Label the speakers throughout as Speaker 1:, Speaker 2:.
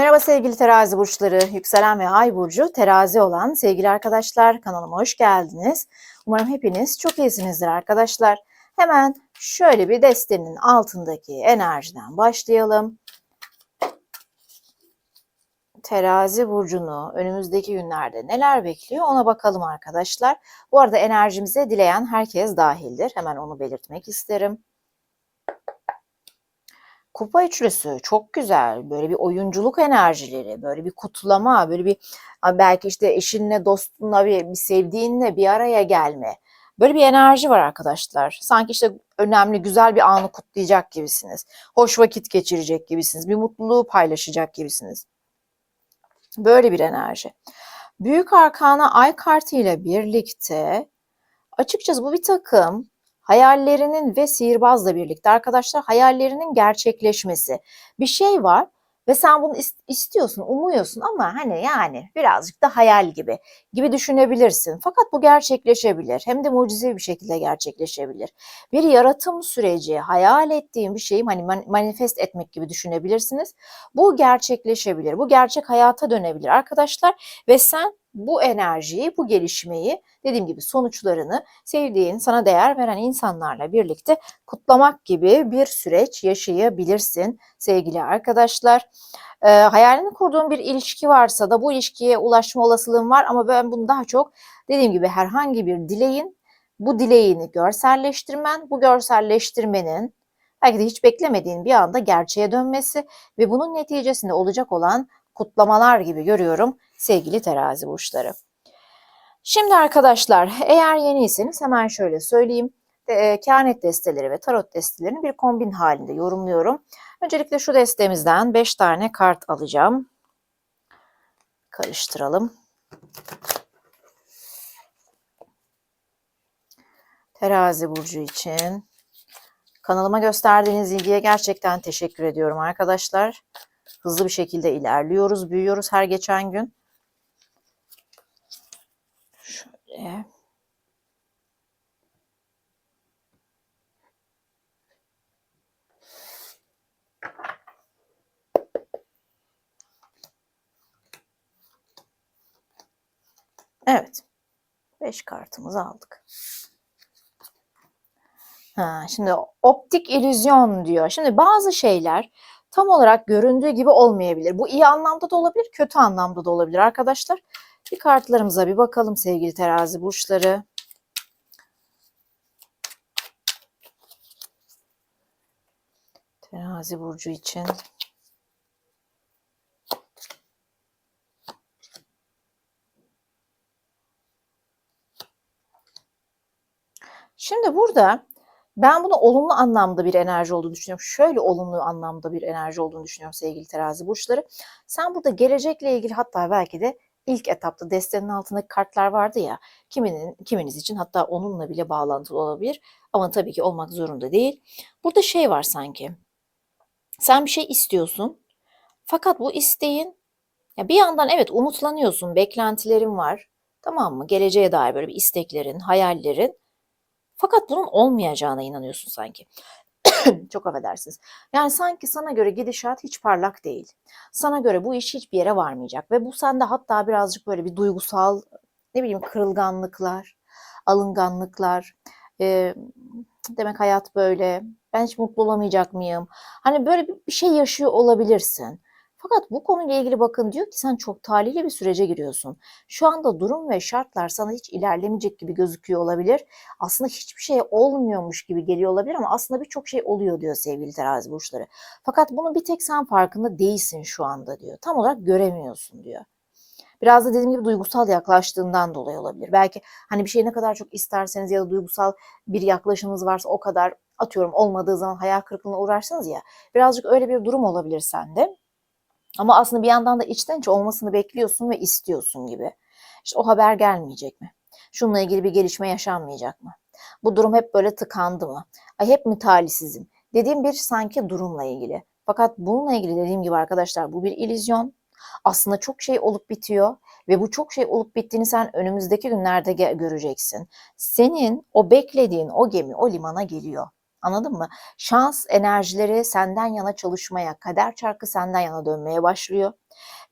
Speaker 1: Merhaba sevgili terazi burçları, yükselen ve ay burcu terazi olan sevgili arkadaşlar kanalıma hoş geldiniz. Umarım hepiniz çok iyisinizdir arkadaşlar. Hemen şöyle bir destenin altındaki enerjiden başlayalım. Terazi burcunu önümüzdeki günlerde neler bekliyor ona bakalım arkadaşlar. Bu arada enerjimize dileyen herkes dahildir. Hemen onu belirtmek isterim. Kupa üçlüsü çok güzel. Böyle bir oyunculuk enerjileri, böyle bir kutlama, böyle bir belki işte eşinle, dostunla, bir, bir sevdiğinle bir araya gelme. Böyle bir enerji var arkadaşlar. Sanki işte önemli, güzel bir anı kutlayacak gibisiniz. Hoş vakit geçirecek gibisiniz. Bir mutluluğu paylaşacak gibisiniz. Böyle bir enerji. Büyük Arkana Ay kartı ile birlikte açıkçası bu bir takım hayallerinin ve sihirbazla birlikte arkadaşlar hayallerinin gerçekleşmesi. Bir şey var ve sen bunu istiyorsun, umuyorsun ama hani yani birazcık da hayal gibi gibi düşünebilirsin. Fakat bu gerçekleşebilir. Hem de mucizevi bir şekilde gerçekleşebilir. Bir yaratım süreci, hayal ettiğin bir şeyi hani manifest etmek gibi düşünebilirsiniz. Bu gerçekleşebilir. Bu gerçek hayata dönebilir arkadaşlar ve sen bu enerjiyi, bu gelişmeyi dediğim gibi sonuçlarını sevdiğin, sana değer veren insanlarla birlikte kutlamak gibi bir süreç yaşayabilirsin sevgili arkadaşlar. E, hayalini kurduğun bir ilişki varsa da bu ilişkiye ulaşma olasılığın var ama ben bunu daha çok dediğim gibi herhangi bir dileğin bu dileğini görselleştirmen, bu görselleştirmenin belki de hiç beklemediğin bir anda gerçeğe dönmesi ve bunun neticesinde olacak olan kutlamalar gibi görüyorum sevgili terazi burçları. Şimdi arkadaşlar eğer yeniyseniz hemen şöyle söyleyeyim. E, kehanet desteleri ve tarot destelerini bir kombin halinde yorumluyorum. Öncelikle şu destemizden 5 tane kart alacağım. Karıştıralım. Terazi burcu için kanalıma gösterdiğiniz ilgiye gerçekten teşekkür ediyorum arkadaşlar. Hızlı bir şekilde ilerliyoruz, büyüyoruz her geçen gün. Şöyle. Evet. 5 kartımızı aldık. Ha, şimdi optik illüzyon diyor. Şimdi bazı şeyler tam olarak göründüğü gibi olmayabilir. Bu iyi anlamda da olabilir, kötü anlamda da olabilir arkadaşlar. Bir kartlarımıza bir bakalım sevgili terazi burçları. Terazi burcu için. Şimdi burada ben bunu olumlu anlamda bir enerji olduğunu düşünüyorum. Şöyle olumlu anlamda bir enerji olduğunu düşünüyorum sevgili terazi burçları. Sen burada gelecekle ilgili hatta belki de ilk etapta destenin altındaki kartlar vardı ya kiminin kiminiz için hatta onunla bile bağlantılı olabilir ama tabii ki olmak zorunda değil. Burada şey var sanki. Sen bir şey istiyorsun. Fakat bu isteğin ya bir yandan evet umutlanıyorsun, beklentilerin var. Tamam mı? Geleceğe dair böyle bir isteklerin, hayallerin. Fakat bunun olmayacağına inanıyorsun sanki. Çok affedersiniz. Yani sanki sana göre gidişat hiç parlak değil. Sana göre bu iş hiçbir yere varmayacak ve bu sende hatta birazcık böyle bir duygusal ne bileyim kırılganlıklar, alınganlıklar, e, demek hayat böyle, ben hiç mutlu olamayacak mıyım? Hani böyle bir şey yaşıyor olabilirsin. Fakat bu konuyla ilgili bakın diyor ki sen çok talihli bir sürece giriyorsun. Şu anda durum ve şartlar sana hiç ilerlemeyecek gibi gözüküyor olabilir. Aslında hiçbir şey olmuyormuş gibi geliyor olabilir ama aslında birçok şey oluyor diyor sevgili terazi burçları. Fakat bunu bir tek sen farkında değilsin şu anda diyor. Tam olarak göremiyorsun diyor. Biraz da dediğim gibi duygusal yaklaştığından dolayı olabilir. Belki hani bir şeyi ne kadar çok isterseniz ya da duygusal bir yaklaşımınız varsa o kadar atıyorum olmadığı zaman hayal kırıklığına uğrarsınız ya. Birazcık öyle bir durum olabilir sende. Ama aslında bir yandan da içten içe olmasını bekliyorsun ve istiyorsun gibi. İşte o haber gelmeyecek mi? Şununla ilgili bir gelişme yaşanmayacak mı? Bu durum hep böyle tıkandı mı? Ay hep mi talihsizim? Dediğim bir sanki durumla ilgili. Fakat bununla ilgili dediğim gibi arkadaşlar bu bir illüzyon. Aslında çok şey olup bitiyor ve bu çok şey olup bittiğini sen önümüzdeki günlerde göreceksin. Senin o beklediğin o gemi o limana geliyor. Anladın mı? Şans enerjileri senden yana çalışmaya, kader çarkı senden yana dönmeye başlıyor.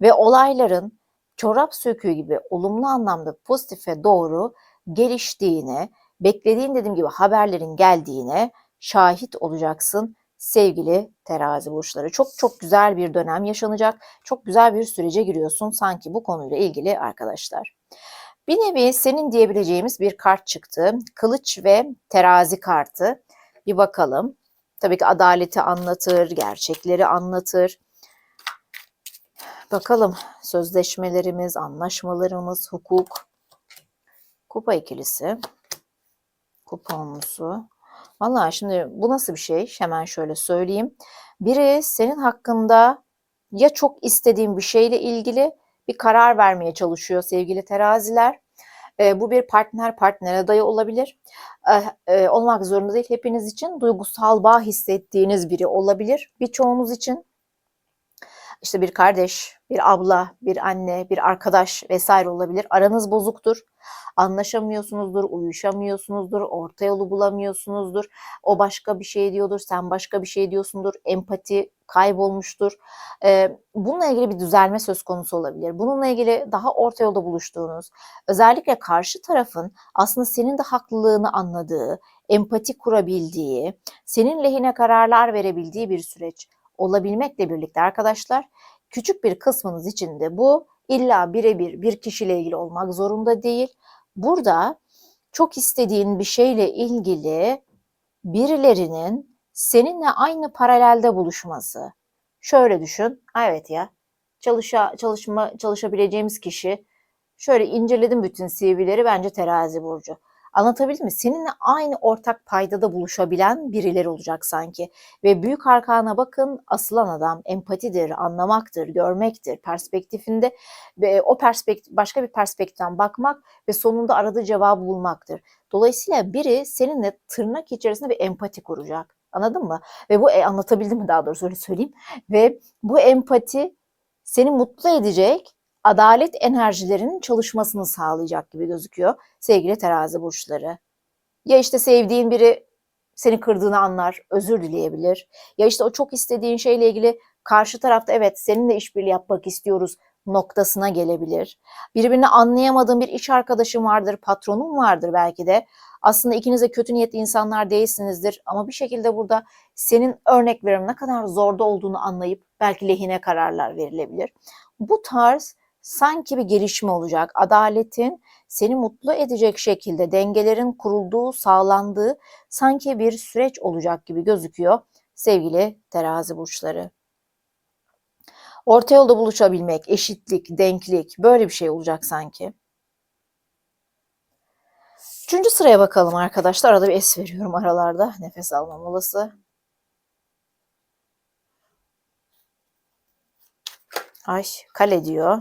Speaker 1: Ve olayların çorap söküğü gibi olumlu anlamda pozitife doğru geliştiğine, beklediğin dediğim gibi haberlerin geldiğine şahit olacaksın sevgili terazi burçları. Çok çok güzel bir dönem yaşanacak. Çok güzel bir sürece giriyorsun sanki bu konuyla ilgili arkadaşlar. Bir nevi senin diyebileceğimiz bir kart çıktı. Kılıç ve terazi kartı. Bir bakalım. Tabii ki adaleti anlatır, gerçekleri anlatır. Bakalım sözleşmelerimiz, anlaşmalarımız, hukuk, kupa ikilisi, kupa onlusu. Vallahi şimdi bu nasıl bir şey? Hemen şöyle söyleyeyim. Biri senin hakkında ya çok istediğin bir şeyle ilgili bir karar vermeye çalışıyor sevgili teraziler. E, bu bir partner partnere dayı olabilir. E, e, olmak zorunda değil. Hepiniz için duygusal bağ hissettiğiniz biri olabilir. Birçoğunuz için işte bir kardeş, bir abla, bir anne, bir arkadaş vesaire olabilir. Aranız bozuktur. Anlaşamıyorsunuzdur, uyuşamıyorsunuzdur, orta yolu bulamıyorsunuzdur. O başka bir şey diyordur, sen başka bir şey diyorsundur. Empati kaybolmuştur. Ee, bununla ilgili bir düzelme söz konusu olabilir. Bununla ilgili daha orta yolda buluştuğunuz, özellikle karşı tarafın aslında senin de haklılığını anladığı, empati kurabildiği, senin lehine kararlar verebildiği bir süreç olabilmekle birlikte arkadaşlar küçük bir kısmınız için de bu illa birebir bir kişiyle ilgili olmak zorunda değil. Burada çok istediğin bir şeyle ilgili birilerinin seninle aynı paralelde buluşması. Şöyle düşün. Evet ya. Çalışa, çalışma çalışabileceğimiz kişi şöyle inceledim bütün CV'leri bence terazi burcu. Anlatabildim mi? Seninle aynı ortak paydada buluşabilen birileri olacak sanki. Ve büyük arkana bakın asılan adam empatidir, anlamaktır, görmektir, perspektifinde ve o perspektif başka bir perspektiften bakmak ve sonunda aradığı cevabı bulmaktır. Dolayısıyla biri seninle tırnak içerisinde bir empati kuracak. Anladın mı? Ve bu e, anlatabildim mi daha doğrusu öyle söyleyeyim. Ve bu empati seni mutlu edecek adalet enerjilerinin çalışmasını sağlayacak gibi gözüküyor sevgili terazi burçları. Ya işte sevdiğin biri seni kırdığını anlar, özür dileyebilir. Ya işte o çok istediğin şeyle ilgili karşı tarafta evet seninle işbirliği yapmak istiyoruz noktasına gelebilir. Birbirini anlayamadığın bir iş arkadaşın vardır, patronun vardır belki de. Aslında ikiniz de kötü niyetli insanlar değilsinizdir ama bir şekilde burada senin örnek veriyorum ne kadar zorda olduğunu anlayıp belki lehine kararlar verilebilir. Bu tarz sanki bir gelişme olacak. Adaletin seni mutlu edecek şekilde dengelerin kurulduğu, sağlandığı sanki bir süreç olacak gibi gözüküyor sevgili terazi burçları. Orta yolda buluşabilmek, eşitlik, denklik böyle bir şey olacak sanki. Üçüncü sıraya bakalım arkadaşlar. Arada bir es veriyorum aralarda. Nefes alma molası. Ay kale diyor.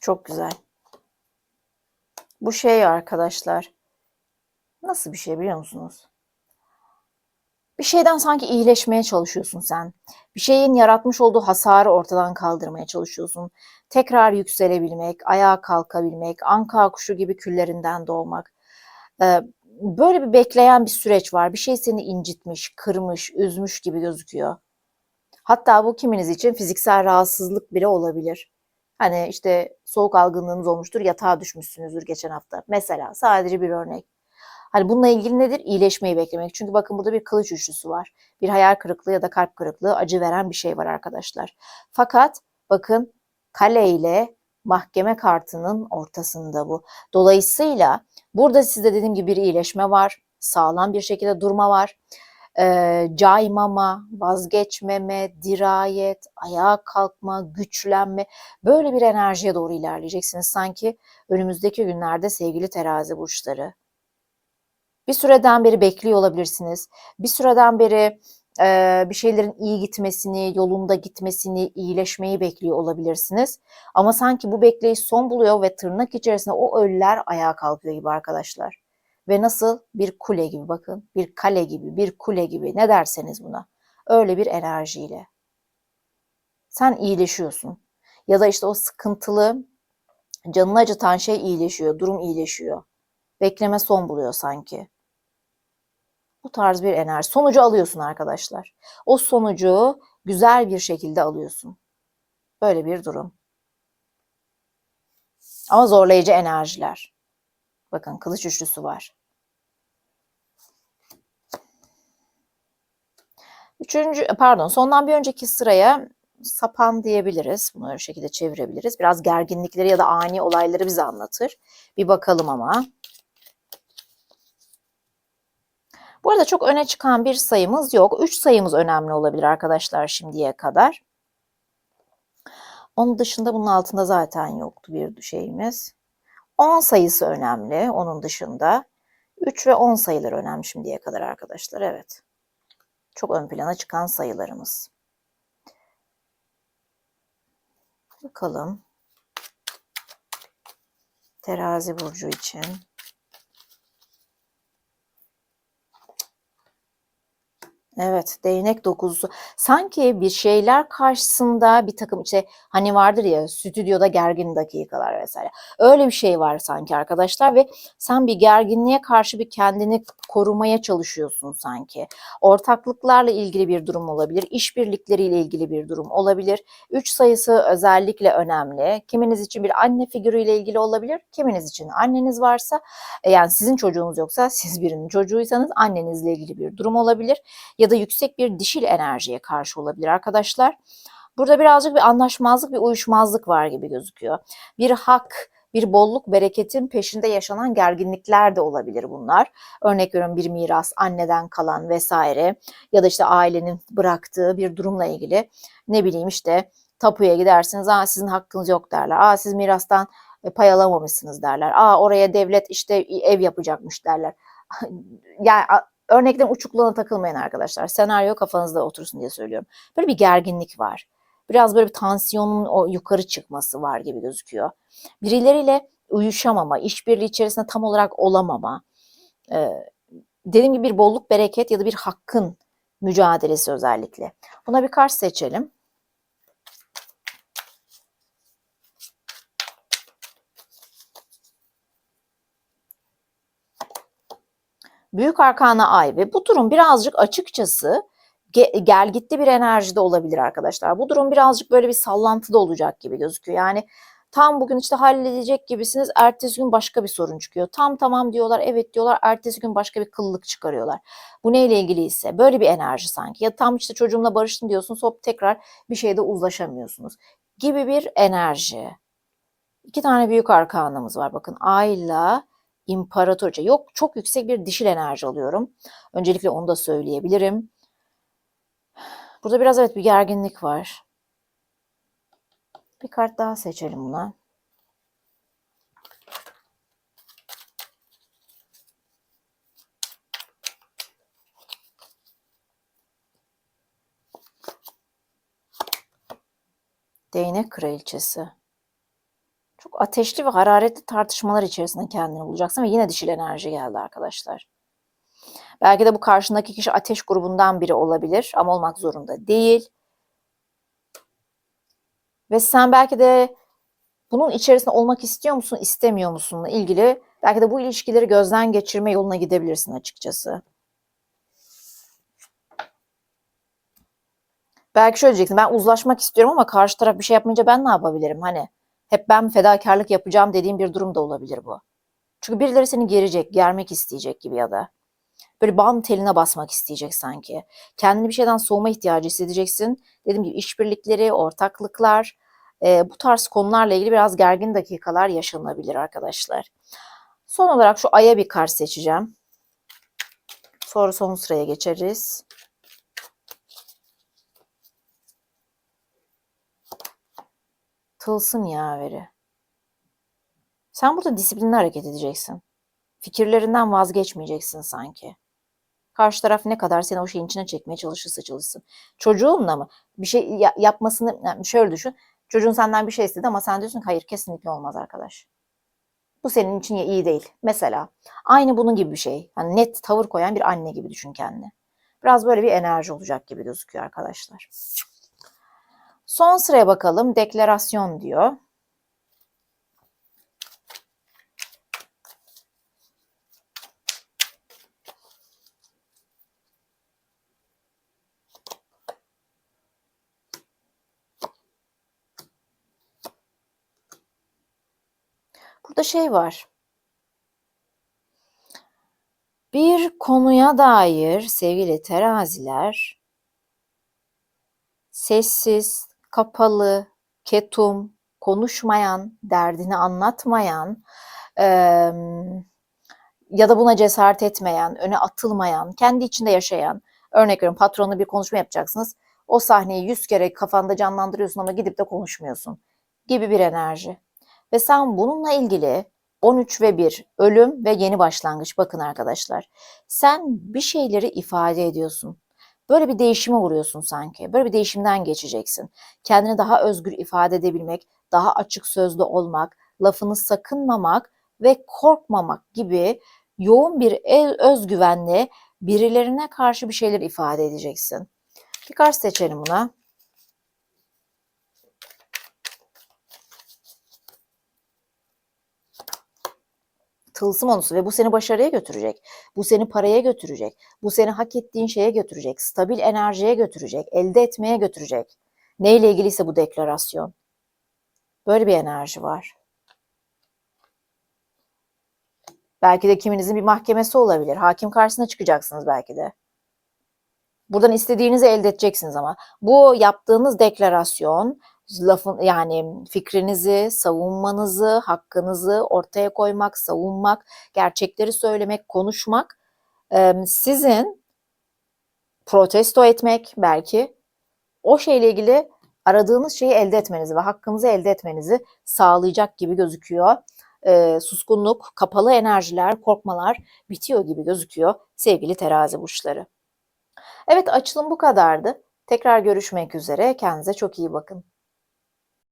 Speaker 1: Çok güzel. Bu şey arkadaşlar. Nasıl bir şey biliyor musunuz? Bir şeyden sanki iyileşmeye çalışıyorsun sen. Bir şeyin yaratmış olduğu hasarı ortadan kaldırmaya çalışıyorsun. Tekrar yükselebilmek, ayağa kalkabilmek, anka kuşu gibi küllerinden doğmak. Ee, böyle bir bekleyen bir süreç var. Bir şey seni incitmiş, kırmış, üzmüş gibi gözüküyor. Hatta bu kiminiz için fiziksel rahatsızlık bile olabilir. Hani işte soğuk algınlığınız olmuştur, yatağa düşmüşsünüzdür geçen hafta. Mesela sadece bir örnek. Hani bununla ilgili nedir? İyileşmeyi beklemek. Çünkü bakın burada bir kılıç üçlüsü var. Bir hayal kırıklığı ya da kalp kırıklığı, acı veren bir şey var arkadaşlar. Fakat bakın kale ile mahkeme kartının ortasında bu. Dolayısıyla burada sizde dediğim gibi bir iyileşme var. Sağlam bir şekilde durma var e, caymama, vazgeçmeme, dirayet, ayağa kalkma, güçlenme böyle bir enerjiye doğru ilerleyeceksiniz sanki önümüzdeki günlerde sevgili terazi burçları. Bir süreden beri bekliyor olabilirsiniz. Bir süreden beri e, bir şeylerin iyi gitmesini, yolunda gitmesini, iyileşmeyi bekliyor olabilirsiniz. Ama sanki bu bekleyiş son buluyor ve tırnak içerisinde o ölüler ayağa kalkıyor gibi arkadaşlar. Ve nasıl? Bir kule gibi bakın. Bir kale gibi, bir kule gibi ne derseniz buna. Öyle bir enerjiyle. Sen iyileşiyorsun. Ya da işte o sıkıntılı, canını acıtan şey iyileşiyor, durum iyileşiyor. Bekleme son buluyor sanki. Bu tarz bir enerji. Sonucu alıyorsun arkadaşlar. O sonucu güzel bir şekilde alıyorsun. Böyle bir durum. Ama zorlayıcı enerjiler. Bakın kılıç üçlüsü var. Üçüncü, pardon sondan bir önceki sıraya sapan diyebiliriz. Bunu öyle şekilde çevirebiliriz. Biraz gerginlikleri ya da ani olayları bize anlatır. Bir bakalım ama. Bu arada çok öne çıkan bir sayımız yok. Üç sayımız önemli olabilir arkadaşlar şimdiye kadar. Onun dışında bunun altında zaten yoktu bir şeyimiz. 10 sayısı önemli onun dışında. 3 ve 10 sayıları önemli şimdiye kadar arkadaşlar. Evet. Çok ön plana çıkan sayılarımız. Bakalım. Terazi burcu için. Evet, değnek dokuzusu. Sanki bir şeyler karşısında bir takım işte hani vardır ya stüdyoda gergin dakikalar vesaire. Öyle bir şey var sanki arkadaşlar ve sen bir gerginliğe karşı bir kendini korumaya çalışıyorsun sanki. Ortaklıklarla ilgili bir durum olabilir, işbirlikleriyle ilgili bir durum olabilir. Üç sayısı özellikle önemli. Kiminiz için bir anne figürüyle ilgili olabilir, kiminiz için anneniz varsa e, yani sizin çocuğunuz yoksa siz birinin çocuğuysanız annenizle ilgili bir durum olabilir ya da yüksek bir dişil enerjiye karşı olabilir arkadaşlar. Burada birazcık bir anlaşmazlık, bir uyuşmazlık var gibi gözüküyor. Bir hak, bir bolluk, bereketin peşinde yaşanan gerginlikler de olabilir bunlar. Örnek veriyorum bir miras, anneden kalan vesaire ya da işte ailenin bıraktığı bir durumla ilgili ne bileyim işte tapuya gidersiniz, aa sizin hakkınız yok derler, aa siz mirastan e, pay alamamışsınız derler, aa oraya devlet işte ev yapacakmış derler. yani örneklerin uçukluğuna takılmayın arkadaşlar. Senaryo kafanızda otursun diye söylüyorum. Böyle bir gerginlik var. Biraz böyle bir tansiyonun o yukarı çıkması var gibi gözüküyor. Birileriyle uyuşamama, işbirliği içerisinde tam olarak olamama. Ee, dediğim gibi bir bolluk, bereket ya da bir hakkın mücadelesi özellikle. Buna bir kart seçelim. Büyük arkana ay ve bu durum birazcık açıkçası gel gitti bir enerjide olabilir arkadaşlar. Bu durum birazcık böyle bir sallantıda olacak gibi gözüküyor. Yani tam bugün işte halledecek gibisiniz. Ertesi gün başka bir sorun çıkıyor. Tam tamam diyorlar, evet diyorlar. Ertesi gün başka bir kıllık çıkarıyorlar. Bu neyle ilgili ise böyle bir enerji sanki. Ya tam işte çocuğumla barıştım diyorsunuz hop tekrar bir şeyde uzlaşamıyorsunuz gibi bir enerji. İki tane büyük arkanımız var bakın. Ayla imparatorca. Yok çok yüksek bir dişil enerji alıyorum. Öncelikle onu da söyleyebilirim. Burada biraz evet bir gerginlik var. Bir kart daha seçelim buna. Değnek kraliçesi. Çok ateşli ve hararetli tartışmalar içerisinde kendini bulacaksın ve yine dişil enerji geldi arkadaşlar. Belki de bu karşındaki kişi ateş grubundan biri olabilir ama olmak zorunda değil. Ve sen belki de bunun içerisinde olmak istiyor musun, istemiyor musunla ilgili belki de bu ilişkileri gözden geçirme yoluna gidebilirsin açıkçası. Belki şöyle diyeceksin ben uzlaşmak istiyorum ama karşı taraf bir şey yapmayınca ben ne yapabilirim hani hep ben fedakarlık yapacağım dediğim bir durum da olabilir bu. Çünkü birileri seni gerecek, germek isteyecek gibi ya da böyle bam teline basmak isteyecek sanki. Kendini bir şeyden soğuma ihtiyacı hissedeceksin. Dediğim gibi işbirlikleri, ortaklıklar, e, bu tarz konularla ilgili biraz gergin dakikalar yaşanabilir arkadaşlar. Son olarak şu aya bir kart seçeceğim. Sonra son sıraya geçeriz. Tılsım yaveri. Sen burada disiplinli hareket edeceksin. Fikirlerinden vazgeçmeyeceksin sanki. Karşı taraf ne kadar seni o şeyin içine çekmeye çalışırsa çalışsın. Çocuğunla mı? Bir şey yapmasını, yani şöyle düşün. Çocuğun senden bir şey istedi ama sen diyorsun ki hayır kesinlikle olmaz arkadaş. Bu senin için iyi değil. Mesela aynı bunun gibi bir şey. Hani net tavır koyan bir anne gibi düşün kendini. Biraz böyle bir enerji olacak gibi gözüküyor arkadaşlar. Son sıraya bakalım. Deklarasyon diyor. Burada şey var. Bir konuya dair sevgili teraziler sessiz, kapalı, ketum, konuşmayan, derdini anlatmayan eee, ya da buna cesaret etmeyen, öne atılmayan, kendi içinde yaşayan, örnek veriyorum patronla bir konuşma yapacaksınız. O sahneyi yüz kere kafanda canlandırıyorsun ama gidip de konuşmuyorsun gibi bir enerji. Ve sen bununla ilgili 13 ve 1 ölüm ve yeni başlangıç bakın arkadaşlar. Sen bir şeyleri ifade ediyorsun. Böyle bir değişime uğruyorsun sanki. Böyle bir değişimden geçeceksin. Kendini daha özgür ifade edebilmek, daha açık sözlü olmak, lafını sakınmamak ve korkmamak gibi yoğun bir el özgüvenle birilerine karşı bir şeyler ifade edeceksin. Bir kart seçelim buna. Tılsım onusu ve bu seni başarıya götürecek. Bu seni paraya götürecek. Bu seni hak ettiğin şeye götürecek. Stabil enerjiye götürecek. Elde etmeye götürecek. Neyle ilgiliyse bu deklarasyon. Böyle bir enerji var. Belki de kiminizin bir mahkemesi olabilir. Hakim karşısına çıkacaksınız belki de. Buradan istediğinizi elde edeceksiniz ama bu yaptığınız deklarasyon lafın yani fikrinizi, savunmanızı, hakkınızı ortaya koymak, savunmak, gerçekleri söylemek, konuşmak sizin protesto etmek belki o şeyle ilgili aradığınız şeyi elde etmenizi ve hakkınızı elde etmenizi sağlayacak gibi gözüküyor. E, suskunluk, kapalı enerjiler, korkmalar bitiyor gibi gözüküyor sevgili terazi burçları. Evet açılım bu kadardı. Tekrar görüşmek üzere. Kendinize çok iyi bakın.